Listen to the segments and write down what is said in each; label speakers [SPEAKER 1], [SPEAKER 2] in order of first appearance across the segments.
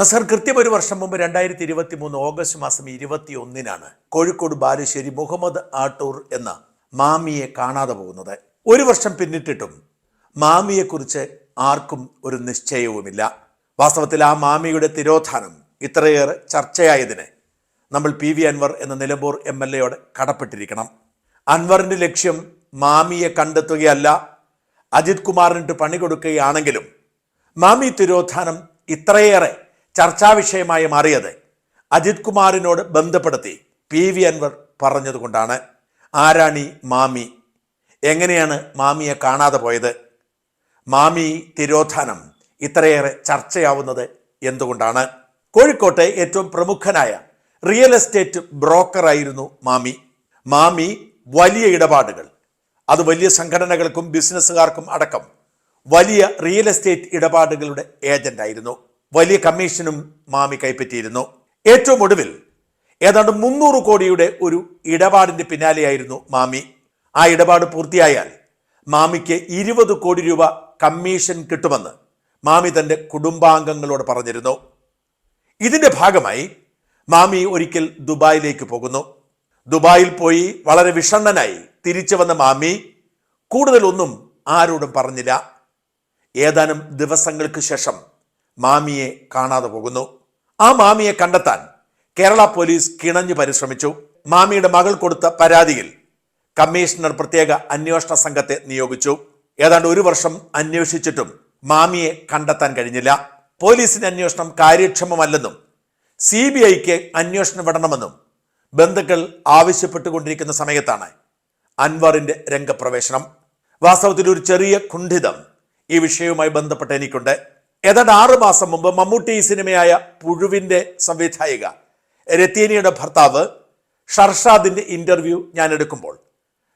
[SPEAKER 1] നസർ കൃത്യം ഒരു വർഷം മുമ്പ് രണ്ടായിരത്തി ഇരുപത്തി മൂന്ന് ഓഗസ്റ്റ് മാസം ഇരുപത്തി ഒന്നിനാണ് കോഴിക്കോട് ബാലുശ്ശേരി മുഹമ്മദ് ആട്ടൂർ എന്ന മാമിയെ കാണാതെ പോകുന്നത്. ഒരു വർഷം പിന്നിട്ടിട്ടും മാമിയെക്കുറിച്ച് ആർക്കും ഒരു നിശ്ചയവുമില്ല. വാസ്തവത്തിൽ ആ മാമിയുടെ തിരോധാനം ഇത്രയേറെ ചർച്ചയായതിന് നമ്മൾ പി വി അൻവർ എന്ന നിലമ്പൂർ എം എൽ എയോട് കടപ്പെട്ടിരിക്കണം. അൻവറിന്റെ ലക്ഷ്യം മാമിയെ കണ്ടെത്തുകയല്ല അജിത് കുമാറിനിട്ട് പണി കൊടുക്കുകയാണെങ്കിലും മാമി തിരോധാനം ഇത്രയേറെ ചർച്ചാ വിഷയമായി മാറിയത് അജിത് കുമാറിനോട് ബന്ധപ്പെടുത്തി പി വി അൻവർ പറഞ്ഞതുകൊണ്ടാണ്. ആരാണി മാമി? എങ്ങനെയാണ് മാമിയെ കാണാതെ പോയത്? മാമി തിരോധാനം ഇത്രയേറെ ചർച്ചയാവുന്നത് എന്തുകൊണ്ടാണ്? കോഴിക്കോട്ടെ ഏറ്റവും പ്രമുഖനായ റിയൽ എസ്റ്റേറ്റ് ബ്രോക്കറായിരുന്നു മാമി. മാമി വലിയ ഇടപാടുകൾ അത് വലിയ സംഘടനകൾക്കും ബിസിനസ്സുകാർക്കും അടക്കം വലിയ റിയൽ എസ്റ്റേറ്റ് ഇടപാടുകളുടെ ഏജന്റായിരുന്നു. വലിയ കമ്മീഷനും മാമി കൈപ്പറ്റിയിരുന്നു. ഏറ്റവും ഒടുവിൽ ഏതാണ്ട് മുന്നൂറ് കോടിയുടെ ഒരു ഇടപാടിന്റെ പിന്നാലെയായിരുന്നു മാമി. ആ ഇടപാട് പൂർത്തിയായാൽ മാമിക്ക് ഇരുപത് കോടി രൂപ കമ്മീഷൻ കിട്ടുമെന്ന് മാമി തന്റെ കുടുംബാംഗങ്ങളോട് പറഞ്ഞിരുന്നു. ഇതിന്റെ ഭാഗമായി മാമി ഒരിക്കൽ ദുബായിലേക്ക് പോകുന്നു. ദുബായിൽ പോയി വളരെ വിഷണ്ണനായി തിരിച്ചു വന്ന മാമി കൂടുതലൊന്നും ആരോടും പറഞ്ഞില്ല. ഏതാനും ദിവസങ്ങൾക്ക് ശേഷം മാമിയെ കാണാതെ പോകുന്നു. ആ മാമിയെ കണ്ടെത്താൻ കേരള പോലീസ് കിണഞ്ഞു പരിശ്രമിച്ചു. മാമിയുടെ മകൾ കൊടുത്ത പരാതിയിൽ കമ്മീഷണർ പ്രത്യേക അന്വേഷണ സംഘത്തെ നിയോഗിച്ചു. ഏതാണ്ട് ഒരു വർഷം അന്വേഷിച്ചിട്ടും മാമിയെ കണ്ടെത്താൻ കഴിഞ്ഞില്ല. പോലീസിന്റെ അന്വേഷണം കാര്യക്ഷമമല്ലെന്നും സി ബി ഐക്ക് അന്വേഷണം വിടണമെന്നും ബന്ധുക്കൾ ആവശ്യപ്പെട്ടുകൊണ്ടിരിക്കുന്ന സമയത്താണ് അൻവറിന്റെ രംഗപ്രവേശനം. വാസ്തവത്തിൽ ഒരു ചെറിയ കുണ്ഠിതം ഈ വിഷയവുമായി ബന്ധപ്പെട്ട് എനിക്കുണ്ട്. ഏതാണ്ട് ആറ് മാസം മുമ്പ് മമ്മൂട്ടി സിനിമയായ പുഴുവിന്റെ സംവിധായിക രത്തീനിയുടെ ഭർത്താവ് ഷർഷാദിന്റെ ഇന്റർവ്യൂ ഞാൻ എടുക്കുമ്പോൾ.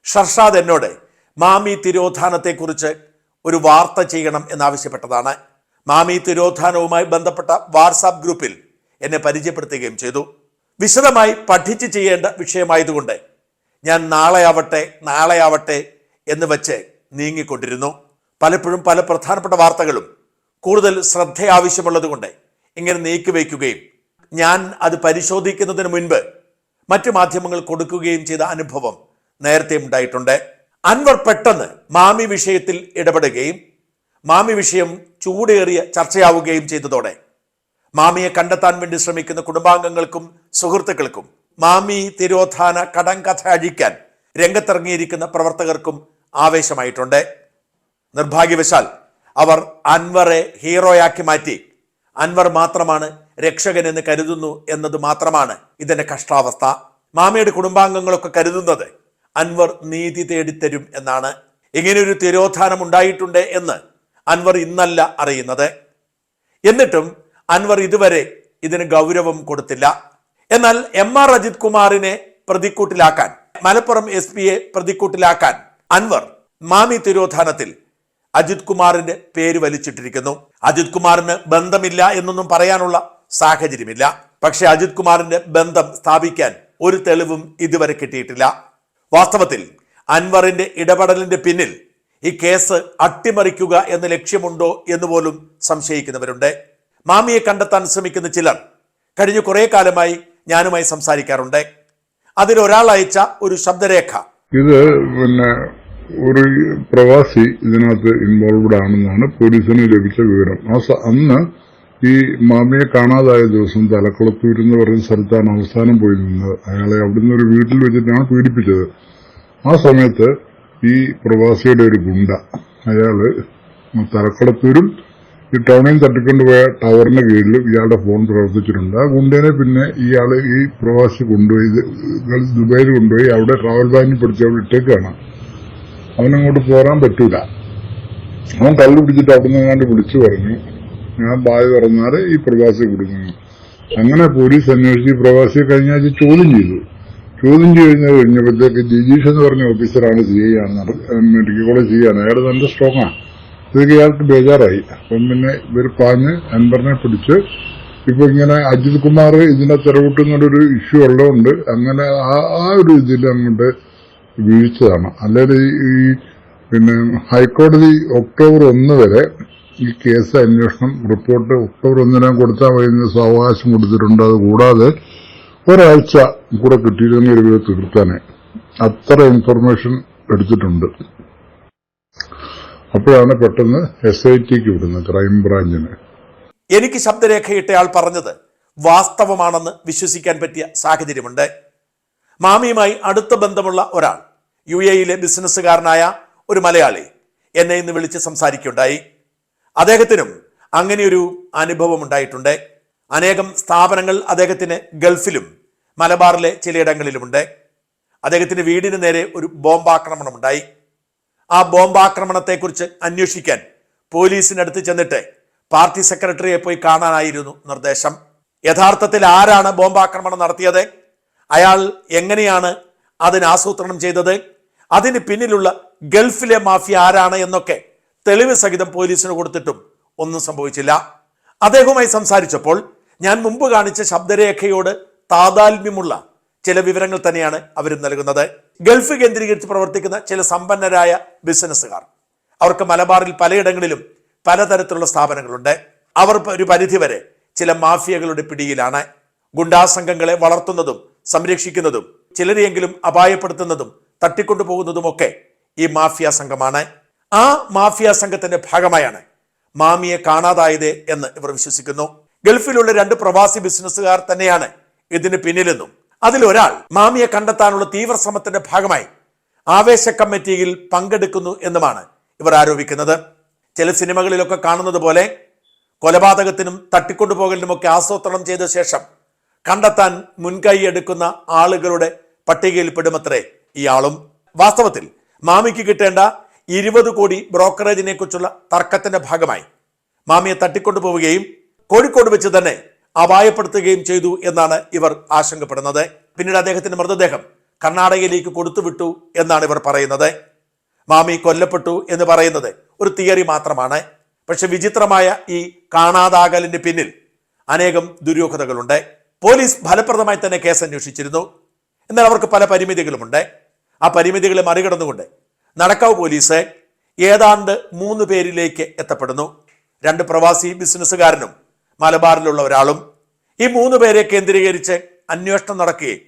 [SPEAKER 1] ഷർഷാദ് എന്നോട് മാമി തിരോധാനത്തെക്കുറിച്ച് ഒരു വാർത്ത ചെയ്യണം എന്നാവശ്യപ്പെട്ടതാണ്. മാമി തിരോധാനവുമായി ബന്ധപ്പെട്ട വാട്സാപ്പ് ഗ്രൂപ്പിൽ എന്നെ പരിചയപ്പെടുത്തുകയും ചെയ്തു. വിശദമായി പഠിച്ച് ചെയ്യേണ്ട വിഷയമായതുകൊണ്ട് ഞാൻ നാളെയാവട്ടെ നാളെയാവട്ടെ എന്ന് വച്ച് നീങ്ങിക്കൊണ്ടിരുന്നു. പലപ്പോഴും പല പ്രധാനപ്പെട്ട വാർത്തകളും കൂടുതൽ ശ്രദ്ധ ആവശ്യമുള്ളതുകൊണ്ട് ഇങ്ങനെ നീക്കിവെക്കുകയും ഞാൻ അത് പരിശോധിക്കുന്നതിന് മുൻപ് മറ്റു മാധ്യമങ്ങൾ കൊടുക്കുകയും ചെയ്ത അനുഭവം നേരത്തെ ഉണ്ടായിട്ടുണ്ട്. അൻവർ പെട്ടെന്ന് മാമി വിഷയത്തിൽ ഇടപെടുകയും മാമി വിഷയം ചൂടേറിയ ചർച്ചയാവുകയും ചെയ്തതോടെ മാമിയെ കണ്ടെത്താൻ വേണ്ടി ശ്രമിക്കുന്ന കുടുംബാംഗങ്ങൾക്കും സുഹൃത്തുക്കൾക്കും മാമി തിരോധാന കടം കഥ അഴിക്കാൻ രംഗത്തിറങ്ങിയിരിക്കുന്ന പ്രവർത്തകർക്കും ആവേശമായിട്ടുണ്ട്. നിർഭാഗ്യവശാൽ അവർ അൻവറെ ഹീറോയാക്കി മാറ്റി. അൻവർ മാത്രമാണ് രക്ഷകൻ എന്ന് കരുതുന്നു എന്നത് മാത്രമാണ് ഇതിന്റെ കഷ്ടാവസ്ഥ. മാമയുടെ കുടുംബാംഗങ്ങളൊക്കെ കരുതുന്നത് അൻവർ നീതി തേടിത്തരും എന്നാണ്. ഇങ്ങനെയൊരു തിരോധാനം ഉണ്ടായിട്ടുണ്ട് എന്ന് അൻവർ ഇന്നല്ല അറിയുന്നത്. എന്നിട്ടും അൻവർ ഇതുവരെ ഇതിന് ഗൗരവം കൊടുത്തില്ല. എന്നാൽ എം ആർ അജിത് കുമാറിനെ പ്രതിക്കൂട്ടിലാക്കാൻ മലപ്പുറം എസ് പിയെ പ്രതിക്കൂട്ടിലാക്കാൻ അൻവർ മാമി തിരോധാനത്തിൽ അജിത് കുമാറിന്റെ പേര് വലിച്ചിട്ടിരിക്കുന്നു. അജിത് കുമാറിന് ബന്ധമില്ല എന്നൊന്നും പറയാനുള്ള സാഹചര്യമില്ല. പക്ഷെ അജിത് കുമാറിന്റെ ബന്ധം സ്ഥാപിക്കാൻ ഒരു തെളിവും ഇതുവരെ കിട്ടിയിട്ടില്ല. വാസ്തവത്തിൽ അൻവറിന്റെ ഇടപെടലിന്റെ പിന്നിൽ ഈ കേസ് അട്ടിമറിക്കുക എന്ന ലക്ഷ്യമുണ്ടോ എന്ന് പോലും സംശയിക്കുന്നവരുണ്ട്. മാമിയെ കണ്ടെത്താൻ ശ്രമിക്കുന്ന ചിലർ കഴിഞ്ഞ കുറേ കാലമായി ഞാനുമായി സംസാരിക്കാറുണ്ട്. അതിലൊരാൾ അയച്ച ഒരു ശബ്ദരേഖ.
[SPEAKER 2] ഇത് പിന്നെ ഒരു പ്രവാസി ഇതിനകത്ത് ഇൻവോൾവ്ഡ് ആണെന്നാണ് പോലീസിന് ലഭിച്ച വിവരം. അന്ന് ഈ മാമിയെ കാണാതായ ദിവസം തലക്കുളത്തൂർ എന്ന് പറയുന്ന സ്ഥലത്താണ് അവസാനം പോയി നിന്നത്. അയാളെ അവിടുന്ന് ഒരു വീട്ടിൽ വെച്ചിട്ടാണ് പീഡിപ്പിച്ചത്. ആ സമയത്ത് ഈ പ്രവാസിയുടെ ഒരു ഗുണ്ട അയാൾ തലക്കുളത്തൂരും ഈ ടൗണിൽ തട്ടിക്കൊണ്ടുപോയ ടവറിന്റെ കീഴിലും ഇയാളുടെ ഫോൺ പ്രവർത്തിച്ചിട്ടുണ്ട്. ആ ഗുണ്ടേനെ പിന്നെ ഇയാൾ ഈ പ്രവാസി കൊണ്ടുപോയി ദുബായിൽ കൊണ്ടുപോയി അവിടെ ട്രാവൽ ബാനിൽ പിടിച്ച് അവിടെ ഇട്ടേക്കാണ്. അവനങ്ങോട്ട് പോരാൻ പറ്റൂല. അവൻ കല്ല് പിടിച്ചിട്ട് അവിടെ വിളിച്ചു പറഞ്ഞു. ഞാൻ ബായ് തുറന്നാൽ ഈ പ്രവാസിയെ കുടുങ്ങുന്നു അങ്ങനെ പോലീസ് അന്വേഷിച്ച് പ്രവാസിയെ കഴിഞ്ഞ ആഴ്ച ചോദ്യം ചെയ്തു. ചോദ്യം ചെയ്ത് കഴിഞ്ഞപ്പോഴത്തേക്ക് ജിജീഷ് എന്ന് പറഞ്ഞ ഓഫീസറാണ് സി ഐ ആണ്. മെഡിക്കൽ കോളേജ് സി ആണ്. അയാൾ നല്ല സ്ട്രോങ്ങാണ് ഇതൊക്കെ ഇയാൾക്ക് ബേജാറായി. അപ്പം പിന്നെ ഇവർ പാഞ്ഞ് അൻപറിനെ പിടിച്ച് ഇപ്പൊ ഇങ്ങനെ അജിത് കുമാർ ഇതിനെ തെരവിട്ടുന്നൊരു ഇഷ്യൂ ഉള്ളതുകൊണ്ട് അങ്ങനെ ആ ഒരു ഇതിൽ അങ്ങോട്ട് വീഴ്ചതാണ് അല്ലാതെ ഈ- പിന്നെ ഹൈക്കോടതി ഒക്ടോബർ ഒന്ന് വരെ ഈ കേസ് അന്വേഷണം റിപ്പോർട്ട് ഒക്ടോബർ ഒന്നിനാം കൊടുത്താൽ മതി സാവകാശം കൊടുത്തിട്ടുണ്ട്. അത് കൂടാതെ ഒരാഴ്ച കൂടെ കിട്ടിയിരുന്ന ഇവരെ തീർത്താനെ അത്ര ഇൻഫർമേഷൻ എടുത്തിട്ടുണ്ട്. അപ്പോഴാണ് പെട്ടെന്ന് എസ് ഐ ടിക്ക് വിടുന്നത് ക്രൈംബ്രാഞ്ചിന്
[SPEAKER 1] എനിക്ക് ശബ്ദരേഖയിട്ടയാൾ പറഞ്ഞത് വാസ്തവമാണെന്ന് വിശ്വസിക്കാൻ പറ്റിയ സാഹചര്യമുണ്ട്. മാമിയുമായി അടുത്ത ബന്ധമുള്ള ഒരാൾ യു എയിലെ ബിസിനസ്സുകാരനായ ഒരു മലയാളി എന്നെ ഇന്ന് വിളിച്ച് സംസാരിക്കുകയുണ്ടായി. അദ്ദേഹത്തിനും അങ്ങനെയൊരു അനുഭവം ഉണ്ടായിട്ടുണ്ട്. അനേകം സ്ഥാപനങ്ങൾ അദ്ദേഹത്തിന് ഗൾഫിലും മലബാറിലെ ചിലയിടങ്ങളിലുമുണ്ട്. അദ്ദേഹത്തിന്റെ വീടിന് നേരെ ഒരു ബോംബാക്രമണം ഉണ്ടായി ആ ബോംബാക്രമണത്തെക്കുറിച്ച് അന്വേഷിക്കാൻ പോലീസിനടുത്ത് ചെന്നിട്ട് പാർട്ടി സെക്രട്ടറിയെ പോയി കാണാനായിരുന്നു നിർദ്ദേശം. യഥാർത്ഥത്തിൽ ആരാണ് ബോംബാക്രമണം നടത്തിയത്? അയാൾ എങ്ങനെയാണ് അതിന് ആസൂത്രണം ചെയ്തത്? അതിന് പിന്നിലുള്ള ഗൾഫിലെ മാഫിയ ആരാണ് എന്നൊക്കെ തെളിവ് സഹിതം പോലീസിന് കൊടുത്തിട്ടും ഒന്നും സംഭവിച്ചില്ല. അദ്ദേഹവുമായി സംസാരിച്ചപ്പോൾ ഞാൻ മുമ്പ് കാണിച്ച ശബ്ദരേഖയോട് താതാൽമ്യമുള്ള ചില വിവരങ്ങൾ തന്നെയാണ് അവർ നൽകുന്നത്. ഗൾഫ് കേന്ദ്രീകരിച്ച് പ്രവർത്തിക്കുന്ന ചില സമ്പന്നരായ ബിസിനസ്സുകാർ. അവർക്ക് മലബാറിൽ പലയിടങ്ങളിലും പലതരത്തിലുള്ള സ്ഥാപനങ്ങളുണ്ട്. അവർ ഒരു പരിധിവരെ ചില മാഫിയകളുടെ പിടിയിലാണ്. ഗുണ്ടാസംഘങ്ങളെ വളർത്തുന്നതും സംരക്ഷിക്കുന്നതും ചിലരെയെങ്കിലും അപായപ്പെടുത്തുന്നതും തട്ടിക്കൊണ്ടുപോകുന്നതുമൊക്കെ ഈ മാഫിയ സംഘമാണ്. ആ മാഫിയ സംഘത്തിന്റെ ഭാഗമായാണ് മാമിയെ കാണാതായത് എന്ന് ഇവർ വിശ്വസിക്കുന്നു. ഗൾഫിലുള്ള രണ്ട് പ്രവാസി ബിസിനസ്സുകാർ തന്നെയാണ് ഇതിന് പിന്നിലെന്നും അതിലൊരാൾ മാമിയെ കണ്ടെത്താനുള്ള തീവ്ര ശ്രമത്തിന്റെ ഭാഗമായി ആവേശ കമ്മിറ്റിയിൽ പങ്കെടുക്കുന്നു എന്നുമാണ് ഇവർ ആരോപിക്കുന്നത്. ചില സിനിമകളിലൊക്കെ കാണുന്നത് പോലെ കൊലപാതകത്തിനും തട്ടിക്കൊണ്ടുപോകലിനുമൊക്കെ ആസൂത്രണം ചെയ്ത ശേഷം കണ്ടെത്താൻ മുൻകൈ എടുക്കുന്ന ആളുകളുടെ പട്ടികയിൽ പെടുമത്രേ ഇയാളും. വാസ്തവത്തിൽ മാമിക്ക് കിട്ടേണ്ട ഇരുപത് കോടി ബ്രോക്കറേജിനെ കുറിച്ചുള്ള തർക്കത്തിന്റെ ഭാഗമായി. മാമിയെ തട്ടിക്കൊണ്ടുപോവുകയും കോഴിക്കോട് വെച്ച് തന്നെ അപായപ്പെടുത്തുകയും ചെയ്തു എന്നാണ് ഇവർ ആശങ്കപ്പെടുന്നത്. പിന്നീട് അദ്ദേഹത്തിന്റെ മൃതദേഹം കർണാടകയിലേക്ക് കൊടുത്തുവിട്ടു എന്നാണ് ഇവർ പറയുന്നത്. മാമി കൊല്ലപ്പെട്ടു എന്ന് പറയുന്നത് ഒരു തിയറി മാത്രമാണ്. പക്ഷെ വിചിത്രമായ ഈ കാണാതാകലിന്റെ പിന്നിൽ അനേകം ദുരൂഹതകളുണ്ട് പോലീസ് ഫലപ്രദമായി തന്നെ കേസ് അന്വേഷിച്ചിരുന്നു. എന്നാൽ അവർക്ക് പല പരിമിതികളുമുണ്ട്. ആ പരിമിതികളെ മറികടന്നുകൊണ്ട് നടക്കാവ് പോലീസ് ഏതാണ്ട് മൂന്ന് പേരിലേക്ക് എത്തപ്പെടുന്നു. രണ്ട് പ്രവാസി ബിസിനസ്സുകാരനും മലബാറിലുള്ള ഒരാളും. ഈ മൂന്ന് പേരെ കേന്ദ്രീകരിച്ച് അന്വേഷണം നടക്കുകയും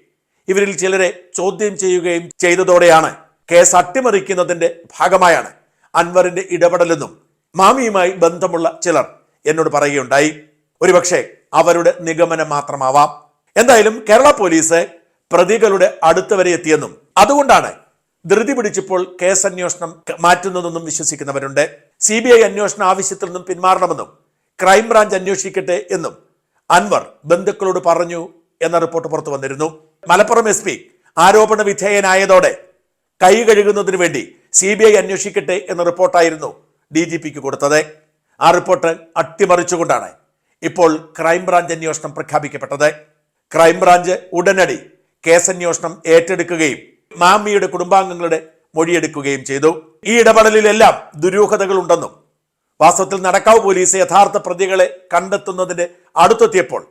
[SPEAKER 1] ഇവരിൽ ചിലരെ ചോദ്യം ചെയ്യുകയും ചെയ്തതോടെയാണ് കേസ് അട്ടിമറിക്കുന്നതിന്റെ ഭാഗമായാണ് അൻവറിന്റെ ഇടപെടലെന്നും മാമിയുമായി ബന്ധമുള്ള ചിലർ എന്നോട് പറയുകയുണ്ടായി. ഒരുപക്ഷെ അവരുടെ നിഗമനം മാത്രമാവാം. എന്തായാലും കേരള പോലീസ് പ്രതികളുടെ അടുത്ത് വരെ എത്തിയെന്നും അതുകൊണ്ടാണ് ധൃതി പിടിച്ചപ്പോൾ കേസ് അന്വേഷണം മാറ്റുന്നതെന്നും വിശ്വസിക്കുന്നവരുണ്ട്. സി ബി ഐ അന്വേഷണ ആവശ്യത്തിൽ നിന്നും പിന്മാറണമെന്നും ക്രൈംബ്രാഞ്ച് അന്വേഷിക്കട്ടെ എന്നും അൻവർ ബന്ധുക്കളോട് പറഞ്ഞു എന്ന റിപ്പോർട്ട് പുറത്തു വന്നിരുന്നു. മലപ്പുറം എസ് പി ആരോപണ വിധേയനായതോടെ കൈ കഴുകുന്നതിനു വേണ്ടി സി ബി ഐ അന്വേഷിക്കട്ടെ എന്ന റിപ്പോർട്ടായിരുന്നു ഡി ജി പിക്ക് കൊടുത്തത്. ആ റിപ്പോർട്ട് അട്ടിമറിച്ചുകൊണ്ടാണ് ഇപ്പോൾ ക്രൈംബ്രാഞ്ച് അന്വേഷണം പ്രഖ്യാപിക്കപ്പെട്ടത്. ക്രൈംബ്രാഞ്ച് ഉടനടി കേസന്വേഷണം ഏറ്റെടുക്കുകയും മാമിയുടെ കുടുംബാംഗങ്ങളുടെ മൊഴിയെടുക്കുകയും ചെയ്തു. ഈ ഇടപെടലിലെല്ലാം ദുരൂഹതകൾ ഉണ്ടെന്നും വാസ്തവത്തിൽ നടക്കാവ് പോലീസ് യഥാർത്ഥ പ്രതികളെ കണ്ടെത്തുന്നതിന്റെ അടുത്തെത്തിയപ്പോൾ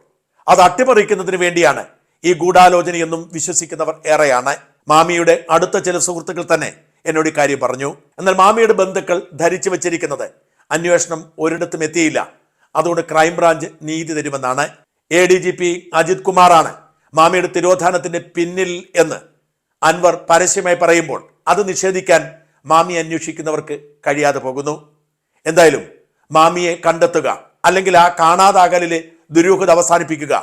[SPEAKER 1] അത് അട്ടിമറിക്കുന്നതിന് വേണ്ടിയാണ് ഈ ഗൂഢാലോചനയെന്നും വിശ്വസിക്കുന്നവർ ഏറെയാണ്. മാമിയുടെ അടുത്ത ചില സുഹൃത്തുക്കൾ തന്നെ എന്നോട് ഇക്കാര്യം കാര്യം പറഞ്ഞു. എന്നാൽ മാമിയുടെ ബന്ധുക്കൾ ധരിച്ചു വച്ചിരിക്കുന്നത് അന്വേഷണം ഒരിടത്തും എത്തിയില്ല. അതുകൊണ്ട് ക്രൈംബ്രാഞ്ച് നീതി തരുമെന്നാണ് A D G P Ajith കുമാറാണ്. മാമിയുടെ തിരോധാനത്തിന്റെ പിന്നിൽ എന്ന് അൻവർ പരസ്യമായി പറയുമ്പോൾ അത് നിഷേധിക്കാൻ മാമി അന്വേഷിക്കുന്നവർക്ക് കഴിയാതെ പോകുന്നു. എന്തായാലും മാമിയെ കണ്ടെത്തുക അല്ലെങ്കിൽ ആ കാണാതാകലിലെ ദുരൂഹത അവസാനിപ്പിക്കുക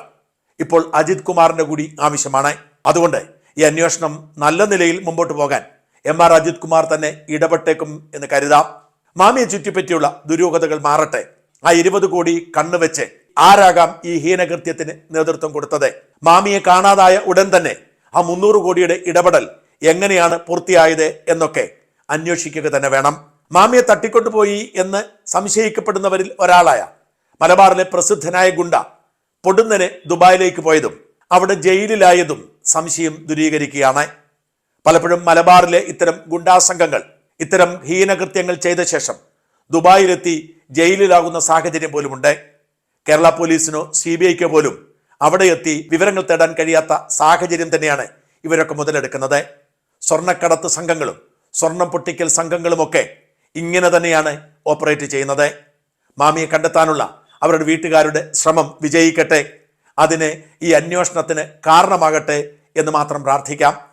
[SPEAKER 1] ഇപ്പോൾ അജിത് കുമാറിന്റെ കൂടി ആവശ്യമാണ്. അതുകൊണ്ട് ഈ അന്വേഷണം നല്ല നിലയിൽ മുമ്പോട്ട് പോകാൻ എം ആർ അജിത് കുമാർ തന്നെ ഇടപെട്ടേക്കും എന്ന് കരുതാം. മാമിയെ ചുറ്റിപ്പറ്റിയുള്ള ദുരൂഹതകൾ മാറട്ടെ. ആ ഇരുപത് കോടി കണ്ണുവെച്ച് ആരാകാം ഈ ഹീനകൃത്യത്തിന് നേതൃത്വം കൊടുത്തത്? മാമിയെ കാണാതായ ഉടൻ തന്നെ ആ മുന്നൂറ് കോടിയുടെ ഇടപെടൽ എങ്ങനെയാണ് പൂർത്തിയായത് എന്നൊക്കെ അന്വേഷിക്കുക തന്നെ വേണം. മാമിയെ തട്ടിക്കൊണ്ടുപോയി എന്ന് സംശയിക്കപ്പെടുന്നവരിൽ ഒരാളായ മലബാറിലെ പ്രസിദ്ധനായ ഗുണ്ട പൊടുന്നനെ ദുബായിലേക്ക് പോയതും അവിടെ ജയിലിലായതും സംശയം ദുരീകരിക്കുകയാണ്. പലപ്പോഴും മലബാറിലെ ഇത്തരം ഗുണ്ടാസംഘങ്ങൾ ഇത്തരം ഹീനകൃത്യങ്ങൾ ചെയ്ത ശേഷം ദുബായിലെത്തി ജയിലിലാകുന്ന സാഹചര്യം പോലുമുണ്ട്. കേരള പോലീസിനോ സി ബി ഐക്കോ പോലും അവിടെ എത്തി വിവരങ്ങൾ തേടാൻ കഴിയാത്ത സാഹചര്യം തന്നെയാണ് ഇവരൊക്കെ മുതലെടുക്കുന്നത്. സ്വർണക്കടത്ത് സംഘങ്ങളും സ്വർണം പൊട്ടിക്കൽ സംഘങ്ങളുമൊക്കെ ഇങ്ങനെ തന്നെയാണ് ഓപ്പറേറ്റ് ചെയ്യുന്നത്. മാമിയെ കണ്ടെത്താനുള്ള അവരുടെ വീട്ടുകാരുടെ ശ്രമം വിജയിക്കട്ടെ. അതിന് ഈ അന്വേഷണത്തിന് കാരണമാകട്ടെ എന്ന് മാത്രം പ്രാർത്ഥിക്കാം.